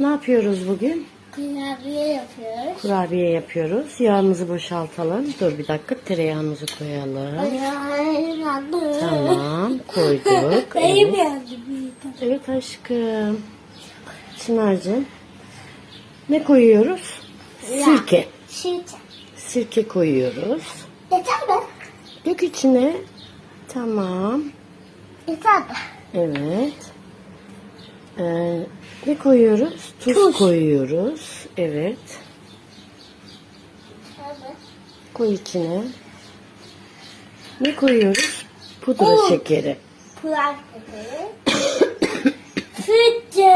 Ne yapıyoruz bugün? Kurabiye yapıyoruz. Kurabiye yapıyoruz. Yağımızı boşaltalım. Dur bir dakika tereyağımızı koyalım. Ayağım yandı. Tamam koyduk. Benim Evet, evet aşkım. Çınar'cığım. Ne koyuyoruz? Sirke. Şimdi Sirke koyuyoruz. yeter mi? Dök içine. Tamam. Yeter mi? Evet. Ee, ne koyuyoruz? Tuz, Tuz. koyuyoruz. Evet. Koy içine. Ne koyuyoruz? Pudra Un. şekeri. Kurabiye. Sütçe.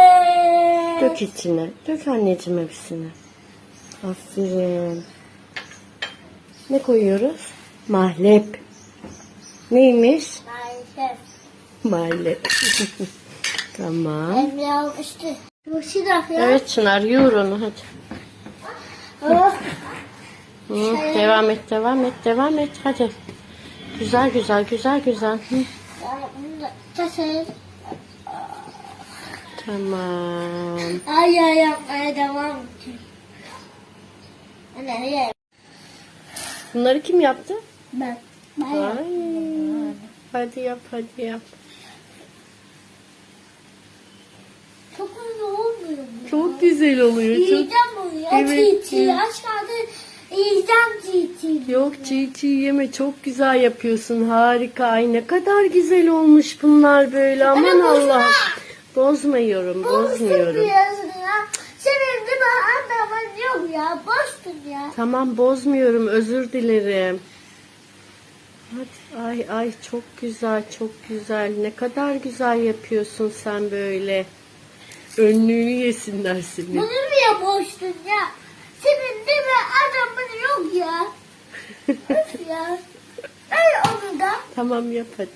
Dök içine. Dök anneciğim hepsini. Aferin. Ne koyuyoruz? Mahlep. Neymiş? Maalesef. Mahlep. tamam. Emre almıştı. Yoşu da ya. Evet Çınar yoğur onu hadi. Oh. Hı, devam et, devam et, devam et. Hadi. Güzel, güzel, güzel, güzel. Hı, tamam. Ay ay yapmaya devam. Anne. Bunları kim yaptı? Ben. Ay. Hadi yap, hadi yap. Çok Çok güzel oluyor. Çok... Yiyeceğim bunu ya. Evet, Çiğ çiğ. evet. Aşağıda yiyeceğim çiğ çiğ. Yok çiğ çiğ yeme çok güzel yapıyorsun harika ay ne kadar güzel olmuş bunlar böyle aman bozma. Allah bozmuyorum bozmuyorum. Senin de anlamın yok ya. Boştun ya. tamam bozmuyorum özür dilerim Hadi, ay ay çok güzel çok güzel ne kadar güzel yapıyorsun sen böyle önlüğünü yesinler seni Bunu niye boştun ya? Senin de ben anlamın yok ya. Öf ya. Ver onu da. tamam yap hadi